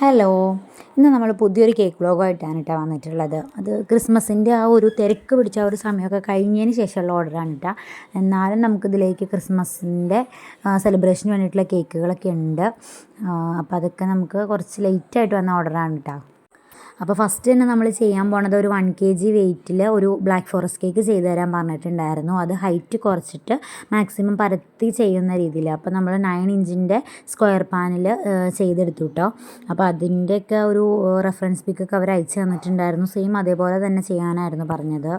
Hello. ഇന്ന് നമ്മൾ പുതിയൊരു കേക്ക് വ്ളോഗായിട്ടാണ് കേട്ടോ വന്നിട്ടുള്ളത്. അത് ക്രിസ്മസിന്റെ ആ ഒരു തിരക്ക് പിടിച്ച ഒരു സമയമൊക്കെ കഴിഞ്ഞതിന് ശേഷമുള്ള ഓർഡറാണ് കേട്ടോ എന്നാലും നമുക്കിതിലേക്ക് ക്രിസ്മസിന്റെ സെലിബ്രേഷന് വേണ്ടിയിട്ടുള്ള കേക്കുകളൊക്കെ ഉണ്ട്. അപ്പോൾ അതൊക്കെ നമുക്ക് കുറച്ച് ലേറ്റായിട്ട് വന്ന ഓർഡറാണ് കേട്ടോ അപ്പോൾ ഫസ്റ്റ് തന്നെ നമ്മൾ ചെയ്യാൻ പോണത് ഒരു വൺ കെ ജി വെയിറ്റിൽ ഒരു ബ്ലാക്ക് ഫോറസ്റ്റ് കേക്ക് ചെയ്തു തരാൻ പറഞ്ഞിട്ടുണ്ടായിരുന്നു. അത് ഹൈറ്റ് കുറച്ചിട്ട് മാക്സിമം പരത്തി ചെയ്യുന്ന രീതിയിൽ അപ്പോൾ നമ്മൾ നയൻ ഇഞ്ചിന്റെ സ്ക്വയർ പാനിൽ ചെയ്തെടുത്തു കേട്ടോ അപ്പോൾ അതിന്റെയൊക്കെ ഒരു റെഫറൻസ് പിക്കൊക്കെ അവർ അയച്ചു തന്നിട്ടുണ്ടായിരുന്നു. സെയിം അതേപോലെ തന്നെ ചെയ്യാനായിരുന്നു പറഞ്ഞത്.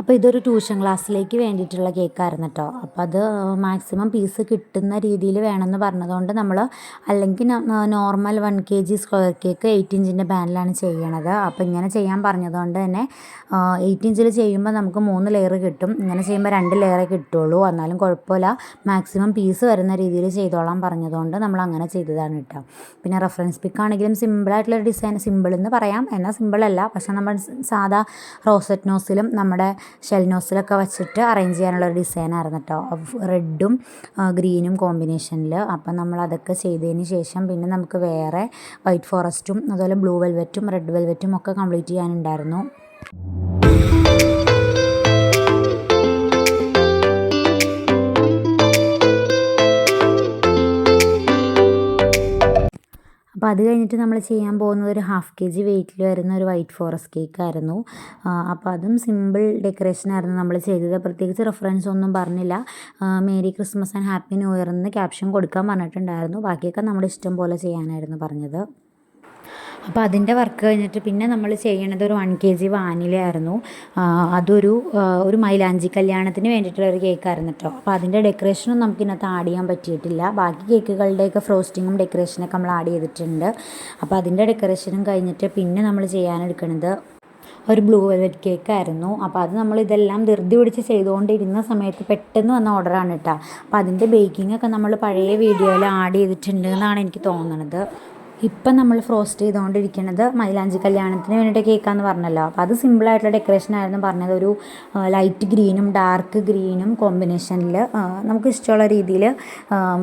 അപ്പോൾ ഇതൊരു ട്യൂഷൻ ക്ലാസ്സിലേക്ക് വേണ്ടിയിട്ടുള്ള കേക്കായിരുന്നു കേട്ടോ അപ്പോൾ അത് മാക്സിമം പീസ് കിട്ടുന്ന രീതിയിൽ വേണമെന്ന് പറഞ്ഞതുകൊണ്ട് നമ്മൾ അല്ലെങ്കിൽ normal one K G square cake eight ഇഞ്ചിന്റെ ബാനിലാണ് ചെയ്യണത്. അപ്പോൾ ഇങ്ങനെ ചെയ്യാൻ പറഞ്ഞതുകൊണ്ട് തന്നെ എയ്റ്റ് ഇഞ്ചിൽ ചെയ്യുമ്പോൾ നമുക്ക് മൂന്ന് ലെയർ കിട്ടും. ഇങ്ങനെ ചെയ്യുമ്പോൾ രണ്ട് ലെയറേ കിട്ടുള്ളൂ. എന്നാലും കുഴപ്പമില്ല. മാക്സിമം പീസ് വരുന്ന രീതിയിൽ ചെയ്തോളാം പറഞ്ഞതുകൊണ്ട് നമ്മൾ അങ്ങനെ ചെയ്തതാണ് കേട്ടോ പിന്നെ റെഫറൻസ് പിക്കാണെങ്കിലും സിമ്പിളായിട്ടുള്ളൊരു ഡിസൈൻ സിമ്പിൾ എന്ന് പറയാം. എന്നാൽ സിമ്പിളല്ല പക്ഷേ നമ്മൾ സാധാ റോസറ്റ് നോസിലും നമ്മുടെ ഷെൽ നോസിലൊക്കെ വെച്ചിട്ട് അറേഞ്ച് ചെയ്യാനുള്ള ഒരു ഡിസൈനായിരുന്നു കേട്ടോ റെഡും ഗ്രീനും കോമ്പിനേഷനിൽ അപ്പം നമ്മൾ അതൊക്കെ ചെയ്തതിന് ശേഷം പിന്നെ നമുക്ക് വേറെ വൈറ്റ് ഫോറസ്റ്റും അതുപോലെ ബ്ലൂ വെൽവെറ്റും റെഡ് വെൽവെറ്റും ഒക്കെ കംപ്ലീറ്റ് ചെയ്യാനുണ്ടായിരുന്നു. അപ്പോൾ അത് കഴിഞ്ഞിട്ട് നമ്മൾ ചെയ്യാൻ പോകുന്നത് ഒരു ഹാഫ് കെ ജി വെയിറ്റിൽ വരുന്ന ഒരു വൈറ്റ് ഫോറസ്റ്റ് കേക്ക് ആയിരുന്നു. അപ്പോൾ അതും സിമ്പിൾ ഡെക്കറേഷൻ ആയിരുന്നു നമ്മൾ ചെയ്തത്. പ്രത്യേകിച്ച് റെഫറൻസ് ഒന്നും പറഞ്ഞില്ല. Merry Christmas and happy new year എന്ന് ക്യാപ്ഷൻ കൊടുക്കാൻ പറഞ്ഞിട്ടുണ്ടായിരുന്നു. ബാക്കിയൊക്കെ നമ്മുടെ ഇഷ്ടം പോലെ ചെയ്യാനായിരുന്നു പറഞ്ഞത്. അപ്പോൾ അതിന്റെ വർക്ക് കഴിഞ്ഞിട്ട് പിന്നെ നമ്മൾ ചെയ്യണത് ഒരു വൺ കെ ജി വാനിലയായിരുന്നു അതൊരു ഒരു മൈലാഞ്ചി കല്യാണത്തിന് വേണ്ടിയിട്ടുള്ള ഒരു കേക്ക് ആയിരുന്നു കേട്ടോ അപ്പോൾ അതിന്റെ ഡെക്കറേഷനും നമുക്ക് ഇന്നത്തെ ആഡ് ചെയ്യാൻ പറ്റിയിട്ടില്ല. ബാക്കി കേക്കുകളുടെയൊക്കെ ഫ്രോസ്റ്റിങ്ങും ഡെക്കറേഷനൊക്കെ നമ്മൾ ആഡ് ചെയ്തിട്ടുണ്ട്. അപ്പോൾ അതിന്റെ ഡെക്കറേഷനും കഴിഞ്ഞിട്ട് പിന്നെ നമ്മൾ ചെയ്യാനെടുക്കുന്നത് ഒരു ബ്ലൂ വെൽവെറ്റ് കേക്ക് ആയിരുന്നു. അപ്പോൾ അത് നമ്മൾ ഇതെല്ലാം ധൃതി പിടിച്ച് ചെയ്തുകൊണ്ടിരുന്ന സമയത്ത് പെട്ടെന്ന് വന്ന ഓർഡറാണ് കേട്ടോ അപ്പോൾ അതിന്റെ ബേക്കിംഗ് ഒക്കെ നമ്മൾ പഴയ വീഡിയോയിൽ ആഡ് ചെയ്തിട്ടുണ്ട് എന്നാണ് എനിക്ക് തോന്നുന്നത് ഇപ്പം നമ്മൾ ഫ്രോസ്റ്റ് ചെയ്തുകൊണ്ടിരിക്കുന്നത് മൈലാഞ്ചി കല്യാണത്തിന് വേണ്ടിയിട്ട് കേക്കാന്ന് പറഞ്ഞല്ലോ. അപ്പോൾ അത് സിമ്പിളായിട്ടുള്ള ഡെക്കറേഷൻ ആയിരുന്നു പറഞ്ഞത്. ഒരു ലൈറ്റ് ഗ്രീനും ഡാർക്ക് ഗ്രീനും കോമ്പിനേഷനിൽ നമുക്ക് ഇഷ്ടമുള്ള രീതിയിൽ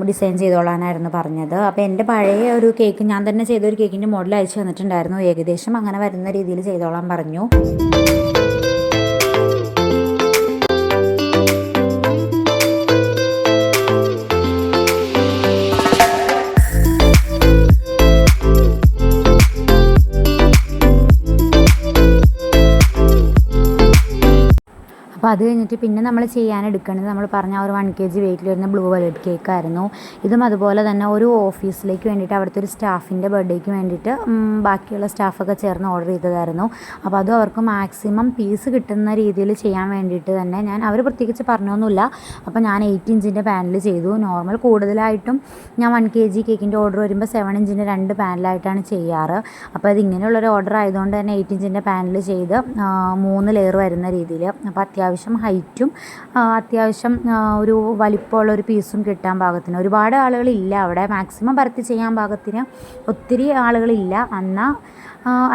ഡിസൈൻ ചെയ്തോളാനായിരുന്നു പറഞ്ഞത്. അപ്പോൾ എന്റെ പഴയ ഒരു കേക്ക് ഞാൻ തന്നെ ചെയ്ത ഒരു കേക്കിന്റെ മോഡൽ അയച്ചു തന്നിട്ടുണ്ടായിരുന്നു. ഏകദേശം അങ്ങനെ വരുന്ന രീതിയിൽ ചെയ്തോളാൻ പറഞ്ഞു. അത് കഴിഞ്ഞിട്ട് പിന്നെ നമ്മൾ ചെയ്യാൻ എടുക്കേണ്ടത് നമ്മൾ പറഞ്ഞ ഒരു വൺ കെ ജി വെയിറ്റിൽ വരുന്ന ബ്ലൂ വെൽവെറ്റ് കേക്ക് ആയിരുന്നു. ഇതും അതുപോലെ തന്നെ ഒരു ഓഫീസിലേക്ക് വേണ്ടിയിട്ട് അവിടുത്തെ ഒരു സ്റ്റാഫിന്റെ ബർത്ത്ഡേക്ക് വേണ്ടിയിട്ട് ബാക്കിയുള്ള സ്റ്റാഫൊക്കെ ചേർന്ന് ഓർഡർ ചെയ്തതായിരുന്നു. അപ്പോൾ അതും അവർക്ക് മാക്സിമം പീസ് കിട്ടുന്ന രീതിയിൽ ചെയ്യാൻ വേണ്ടിയിട്ട് തന്നെ ഞാൻ അവർ പ്രത്യേകിച്ച് പറഞ്ഞൊന്നുമില്ല. അപ്പോൾ ഞാൻ എയ്റ്റ് ഇഞ്ചിന്റെ പാനൽ ചെയ്തു. നോർമൽ കൂടുതലായിട്ടും ഞാൻ വൺ കെ ജി കേക്കിന്റെ ഓർഡർ വരുമ്പോൾ സെവൻ ഇഞ്ചിന്റെ രണ്ട് പാനലായിട്ടാണ് ചെയ്യാറ്. അപ്പോൾ അത് ഇങ്ങനെയുള്ളൊരു ഓർഡർ ആയതുകൊണ്ട് തന്നെ എയ്റ്റ് ഇഞ്ചിന്റെ പാനൽ ചെയ്ത് മൂന്ന് ലെയർ വരുന്ന രീതിയിൽ അപ്പോൾ അത്യാവശ്യം അത്യാവശ്യം ഹൈറ്റും അത്യാവശ്യം ഒരു വലിപ്പമുള്ള ഒരു പീസും കിട്ടാൻ പാകത്തിന്. ഒരുപാട് ആളുകളില്ല അവിടെ. മാക്സിമം പരത്തി ചെയ്യാൻ പാകത്തിന് ഒത്തിരി ആളുകളില്ല. എന്നാൽ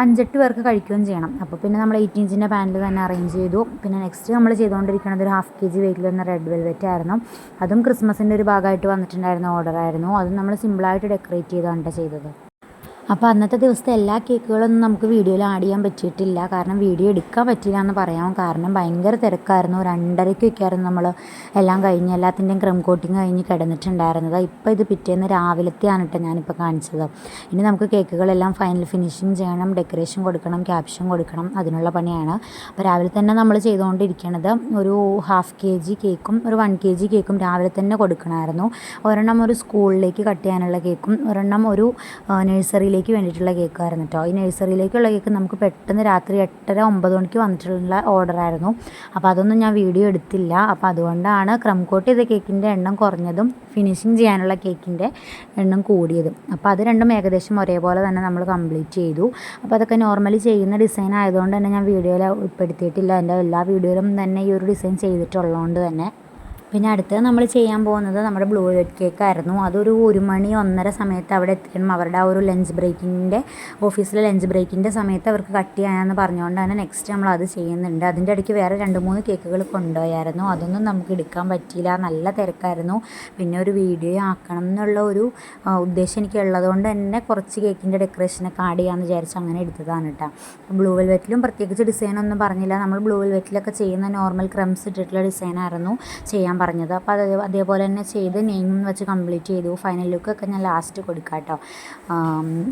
അഞ്ചെട്ട് പേർക്ക് കഴിക്കുകയും ചെയ്യണം. അപ്പോൾ പിന്നെ നമ്മൾ എയ്റ്റ് ഇഞ്ചിന്റെ പാനിൽ തന്നെ അറേഞ്ച് ചെയ്തു. പിന്നെ നെക്സ്റ്റ് നമ്മൾ ചെയ്തുകൊണ്ടിരിക്കുന്നത് ഒരു ഹാഫ് കെ ജി വെയിറ്റിൽ വരുന്ന റെഡ് വെൽവെറ്റ് ആയിരുന്നു. അതും ക്രിസ്മസിന്റെ ഒരു ഭാഗമായിട്ട് വന്നിട്ടുണ്ടായിരുന്ന ഓർഡറായിരുന്നു അതും നമ്മൾ സിമ്പിളായിട്ട് ഡെക്കറേറ്റ് ചെയ്താണ് ചെയ്തത്. അപ്പോൾ അന്നത്തെ ദിവസത്തെ എല്ലാ കേക്കുകളൊന്നും നമുക്ക് വീഡിയോയിൽ ആഡ് ചെയ്യാൻ പറ്റിയിട്ടില്ല. കാരണം വീഡിയോ എടുക്കാൻ പറ്റില്ല എന്ന് പറയാം കാരണം ഭയങ്കര തിരക്കായിരുന്നു. രണ്ടരയ്ക്കൊക്കെ ആയിരുന്നു നമ്മൾ എല്ലാം കഴിഞ്ഞ് എല്ലാത്തിന്റെയും ക്രം കോട്ടിങ് കഴിഞ്ഞ് കിടന്നിട്ടുണ്ടായിരുന്നത്. ഇപ്പോൾ ഇത് പിറ്റേന്ന് രാവിലത്തെയാണ് കേട്ടോ ഞാനിപ്പോൾ കാണിച്ചത്. ഇനി നമുക്ക് കേക്കുകളെല്ലാം ഫൈനൽ ഫിനിഷിങ് ചെയ്യണം. ഡെക്കറേഷൻ കൊടുക്കണം ക്യാപ്ഷൻ കൊടുക്കണം. അതിനുള്ള പണിയാണ്. അപ്പോൾ രാവിലെ തന്നെ നമ്മൾ ചെയ്തുകൊണ്ടിരിക്കണത് ഒരു ഹാഫ് കെ ജി കേക്കും ഒരു വൺ കെ ജി കേക്കും രാവിലെ തന്നെ കൊടുക്കണമായിരുന്നു. ഒരെണ്ണം ഒരു സ്കൂളിലേക്ക് കട്ട് ചെയ്യാനുള്ള കേക്കും ഒരെണ്ണം ഒരു നഴ്സറിയിലേക്ക് നഴ്സറിയിലേക്ക് വേണ്ടിയിട്ടുള്ള കേക്കായിരുന്നു കേട്ടോ. ഈ നഴ്സറിയിലേക്കുള്ള കേക്ക് നമുക്ക് പെട്ടെന്ന് രാത്രി എട്ടര ഒമ്പത് മണിക്ക് വന്നിട്ടുള്ള ഓർഡറായിരുന്നു. അപ്പോൾ അതൊന്നും ഞാൻ വീഡിയോ എടുത്തില്ല. അപ്പോൾ അതുകൊണ്ടാണ് ക്രം കോട്ട് ചെയ്ത കേക്കിന്റെ എണ്ണം കുറഞ്ഞതും ഫിനിഷിങ് ചെയ്യാനുള്ള കേക്കിന്റെ എണ്ണം കൂടിയതും. അപ്പോൾ അത് രണ്ടും ഏകദേശം ഒരേപോലെ തന്നെ നമ്മൾ കംപ്ലീറ്റ് ചെയ്തു. അപ്പോൾ അതൊക്കെ നോർമലി ചെയ്യുന്ന ഡിസൈൻ ആയതുകൊണ്ട് തന്നെ ഞാൻ വീഡിയോയിൽ ഉൾപ്പെടുത്തിയിട്ടില്ല. എന്റെ എല്ലാ വീഡിയോയിലും തന്നെ ഈ ഒരു ഡിസൈൻ ചെയ്തിട്ടുള്ളതുകൊണ്ട് തന്നെ. പിന്നെ അടുത്തത് നമ്മൾ ചെയ്യാൻ പോകുന്നത് നമ്മുടെ ബ്ലൂ വെൽവെറ്റ് കേക്ക് ആയിരുന്നു അതൊരു ഒരു മണി ഒന്നര സമയത്ത് അവിടെ എത്തിക്കണം അവരുടെ ആ ഒരു ലഞ്ച് ബ്രേക്കിന്റെ ഓഫീസിലെ ലഞ്ച് ബ്രേക്കിന്റെ സമയത്ത് അവർക്ക് കട്ട് ചെയ്യാമെന്ന് പറഞ്ഞുകൊണ്ട് തന്നെ നെക്സ്റ്റ് നമ്മൾ അത് ചെയ്യുന്നുണ്ട്. അതിന്റെ ഇടയ്ക്ക് വേറെ രണ്ട് മൂന്ന് കേക്കുകൾ കൊണ്ടുപോയായിരുന്നു. അതൊന്നും നമുക്ക് എടുക്കാൻ പറ്റിയില്ല. നല്ല തിരക്കായിരുന്നു. പിന്നെ ഒരു വീഡിയോ ആക്കണം എന്നുള്ള ഒരു ഉദ്ദേശം എനിക്ക് ഉള്ളതുകൊണ്ട് തന്നെ കുറച്ച് കേക്കിന്റെ ഡെക്കറേഷനൊക്കെ ആഡ് ചെയ്യാമെന്ന് വിചാരിച്ച് അങ്ങനെ എടുത്തതാണ് കേട്ടോ. ബ്ലൂ വെൽവെറ്റിലും പ്രത്യേകിച്ച് ഡിസൈനൊന്നും പറഞ്ഞില്ല. നമ്മൾ ബ്ലൂ വെൽവെറ്റിലൊക്കെ ചെയ്യുന്ന നോർമൽ ക്രംസ് ഇട്ടിട്ടുള്ള ഡിസൈനായിരുന്നു ചെയ്യാൻ പറഞ്ഞത്. അപ്പോൾ അത് അതേപോലെ തന്നെ ചെയ്ത് നെയിമും വെച്ച് കംപ്ലീറ്റ് ചെയ്തു. ഫൈനൽ ലുക്കൊക്കെ ഞാൻ ലാസ്റ്റ് കൊടുക്കാം കേട്ടോ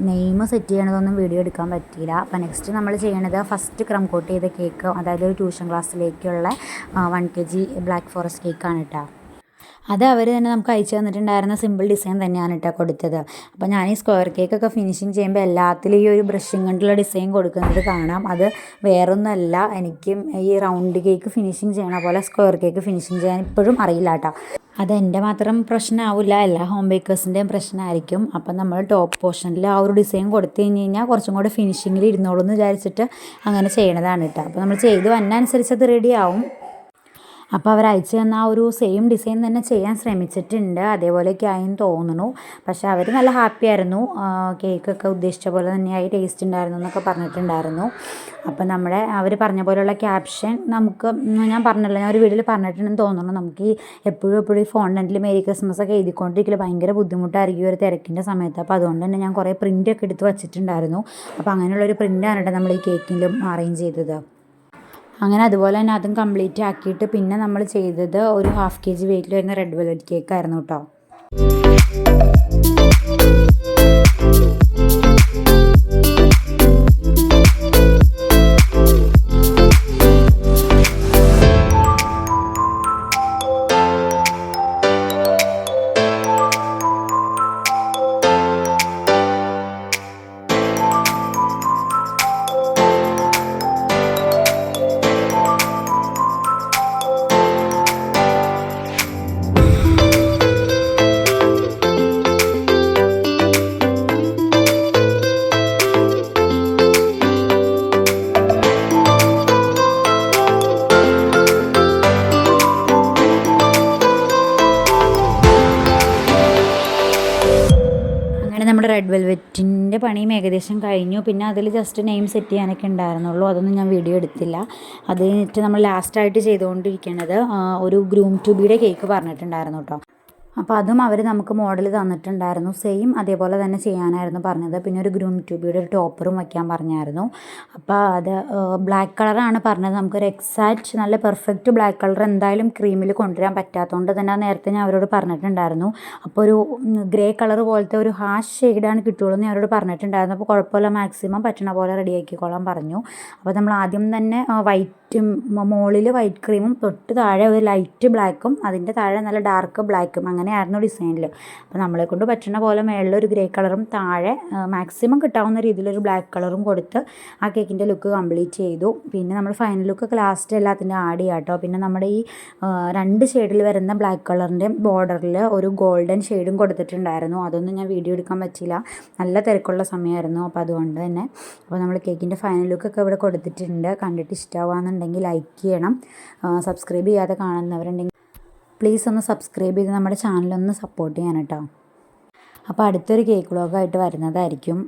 നെയിം സെറ്റ് ചെയ്യണതൊന്നും വീഡിയോ എടുക്കാൻ പറ്റിയില്ല. അപ്പോൾ നെക്സ്റ്റ് നമ്മൾ ചെയ്യണത് ഫസ്റ്റ് ക്രം കോട്ട് ചെയ്ത കേക്ക് അതായത് ഒരു tuition ക്ലാസ്സിലേക്കുള്ള one K G black forest കേക്കാണ് കേട്ടോ അത് അവർ തന്നെ നമുക്ക് അയച്ചു തന്നിട്ടുണ്ടായിരുന്ന സിമ്പിൾ ഡിസൈൻ തന്നെയാണ് കേട്ടോ കൊടുത്തത്. അപ്പോൾ ഞാൻ ഈ സ്ക്വയർ കേക്കൊക്കെ ഫിനിഷിങ് ചെയ്യുമ്പോൾ എല്ലാത്തിലും ഈ ഒരു ബ്രഷിങ് കൊണ്ടുള്ള ഡിസൈൻ കൊടുക്കുന്നത് കാണാം. അത് വേറൊന്നുമല്ല എനിക്കും ഈ റൗണ്ട് കേക്ക് ഫിനിഷിങ് ചെയ്യണ പോലെ സ്ക്വയർ കേക്ക് ഫിനിഷിങ് ചെയ്യാൻ ഇപ്പോഴും അറിയില്ല കേട്ടോ അതെന്റെ മാത്രം പ്രശ്നമാവില്ല എല്ലാ ഹോം ബേക്കേഴ്സിന്റെയും പ്രശ്നമായിരിക്കും അപ്പം നമ്മൾ ടോപ്പ് പോർഷനിൽ ആ ഒരു ഡിസൈൻ കൊടുത്തു കഴിഞ്ഞ് കഴിഞ്ഞാൽ കുറച്ചും കൂടെ ഫിനിഷിങ്ങിൽ ഇരുന്നോളൂ എന്ന് വിചാരിച്ചിട്ട് അങ്ങനെ ചെയ്യണതാണ് കേട്ടോ അപ്പോൾ നമ്മൾ ചെയ്ത് വന്നനുസരിച്ച് അത് റെഡി ആവും. അപ്പോൾ അവർ അയച്ചു തന്ന ആ ഒരു സെയിം ഡിസൈൻ തന്നെ ചെയ്യാൻ ശ്രമിച്ചിട്ടുണ്ട്. അതേപോലെയൊക്കെ ആയെന്ന് തോന്നുന്നു. പക്ഷേ അവർ നല്ല ഹാപ്പി ആയിരുന്നു. കേക്കൊക്കെ ഉദ്ദേശിച്ച പോലെ തന്നെയായി ടേസ്റ്റ് ഉണ്ടായിരുന്നു എന്നൊക്കെ പറഞ്ഞിട്ടുണ്ടായിരുന്നു. അപ്പോൾ നമ്മുടെ അവർ പറഞ്ഞ പോലെയുള്ള ക്യാപ്ഷൻ നമുക്ക് ഞാൻ പറഞ്ഞല്ലോ ഞാൻ ഒരു വീട്ടിൽ പറഞ്ഞിട്ടുണ്ടെന്ന് തോന്നുന്നു. നമുക്ക് ഈ എപ്പോഴും എപ്പോഴും ഈ മേരി ക്രിസ്മസ് ഒക്കെ എഴുതിക്കൊണ്ടിരിക്കൽ ഭയങ്കര ബുദ്ധിമുട്ടായിരിക്കും ഒരു തിരക്കിന്റെ സമയത്ത്. അപ്പോൾ അതുകൊണ്ട് തന്നെ ഞാൻ കുറേ പ്രിന്റൊക്കെ എടുത്ത് വച്ചിട്ടുണ്ടായിരുന്നു. അപ്പോൾ അങ്ങനെയുള്ളൊരു പ്രിന്റാണ് കേട്ടോ നമ്മൾ ഈ കേക്കിലും അറേഞ്ച് ചെയ്തത്. അങ്ങനെ അതുപോലെ തന്നെ അതും കംപ്ലീറ്റ് ആക്കിയിട്ട് പിന്നെ നമ്മൾ ചെയ്തത് ഒരു ഹാഫ് കെ ജി വെയിറ്റിൽ വരുന്ന റെഡ് വെൽവെറ്റ് കേക്ക് ആയിരുന്നു കേട്ടോ വെൽവെറ്റിന്റെ പണിയും ഏകദേശം കഴിഞ്ഞു. പിന്നെ അതിൽ ജസ്റ്റ് നെയിം സെറ്റ് ചെയ്യാനൊക്കെ ഉണ്ടായിരുന്നുള്ളൂ. അതൊന്നും ഞാൻ വീഡിയോ എടുത്തില്ല. അത് കഴിഞ്ഞിട്ട് നമ്മൾ ലാസ്റ്റായിട്ട് ചെയ്തുകൊണ്ടിരിക്കുന്നത് ഒരു ഗ്രൂം ടു ബിയുടെ കേക്ക് പറഞ്ഞിട്ടുണ്ടായിരുന്നു കേട്ടോ അപ്പോൾ അതും അവർ നമുക്ക് മോഡൽ തന്നിട്ടുണ്ടായിരുന്നു. സെയിം അതേപോലെ തന്നെ ചെയ്യാനായിരുന്നു പറഞ്ഞത്. പിന്നെ ഒരു ഗ്രൂം ട്യൂബിയുടെ ഒരു ടോപ്പറും വയ്ക്കാൻ പറഞ്ഞായിരുന്നു. അപ്പോൾ അത് ബ്ലാക്ക് കളറാണ് പറഞ്ഞത്. നമുക്കൊരു എക്സാക്റ്റ് നല്ല പെർഫെക്റ്റ് ബ്ലാക്ക് കളർ എന്തായാലും ക്രീമിൽ കൊണ്ടുവരാൻ പറ്റാത്തതുകൊണ്ട് തന്നെ നേരത്തെ ഞാൻ അവരോട് പറഞ്ഞിട്ടുണ്ടായിരുന്നു. അപ്പോൾ ഒരു ഗ്രേ കളർ പോലത്തെ ഒരു ഹാഷ് ഷെയ്ഡാണ് കിട്ടുള്ളൂ എന്ന് അവരോട് പറഞ്ഞിട്ടുണ്ടായിരുന്നു. അപ്പോൾ കുഴപ്പമില്ല മാക്സിമം പറ്റണ പോലെ റെഡിയാക്കിക്കോളാൻ പറഞ്ഞു. അപ്പോൾ നമ്മൾ ആദ്യം തന്നെ വൈറ്റും മുകളിൽ വൈറ്റ് ക്രീമും തൊട്ട് താഴെ ഒരു ലൈറ്റ് ബ്ലാക്കും അതിന്റെ താഴെ നല്ല ഡാർക്ക് ബ്ലാക്കും. അങ്ങനെയായിരുന്നു ഡിസൈനിൽ അപ്പോൾ നമ്മളെ കൊണ്ട് പറ്റുന്ന പോലെ മേളിൽ ഒരു ഗ്രേ കളറും താഴെ മാക്സിമം കിട്ടാവുന്ന രീതിയിലൊരു ബ്ലാക്ക് കളറും കൊടുത്ത് ആ കേക്കിന്റെ ലുക്ക് കംപ്ലീറ്റ് ചെയ്തു. പിന്നെ നമ്മൾ ഫൈനൽ ലുക്കൊക്കെ ലാസ്റ്റ് എല്ലാത്തിന്റെ ആഡ് ചെയ്യാം കേട്ടോ പിന്നെ നമ്മുടെ ഈ രണ്ട് ഷെയ്ഡിൽ വരുന്ന ബ്ലാക്ക് കളറിന്റെ ബോർഡറിൽ ഒരു ഗോൾഡൻ ഷെയ്ഡും കൊടുത്തിട്ടുണ്ടായിരുന്നു. അതൊന്നും ഞാൻ വീഡിയോ എടുക്കാൻ പറ്റില്ല നല്ല തിരക്കുള്ള സമയമായിരുന്നു. അപ്പോൾ അതുകൊണ്ട് തന്നെ. അപ്പോൾ നമ്മൾ കേക്കിന്റെ ഫൈനൽ ലുക്കൊക്കെ ഇവിടെ കൊടുത്തിട്ടുണ്ട്. കണ്ടിട്ട് ഇഷ്ടമാവുകയെന്നുണ്ടെങ്കിൽ ലൈക്ക് ചെയ്യണം. സബ്സ്ക്രൈബ് ചെയ്യാതെ കാണുന്നവരുണ്ടെങ്കിൽ പ്ലീസ് ഒന്ന് സബ്സ്ക്രൈബ് ചെയ്ത് നമ്മുടെ ചാനലൊന്ന് സപ്പോർട്ട് ചെയ്യാൻ കേട്ടോ. അപ്പോൾ അടുത്തൊരു കേക്ക് വ്ളോഗായിട്ട് വരുന്നതായിരിക്കും.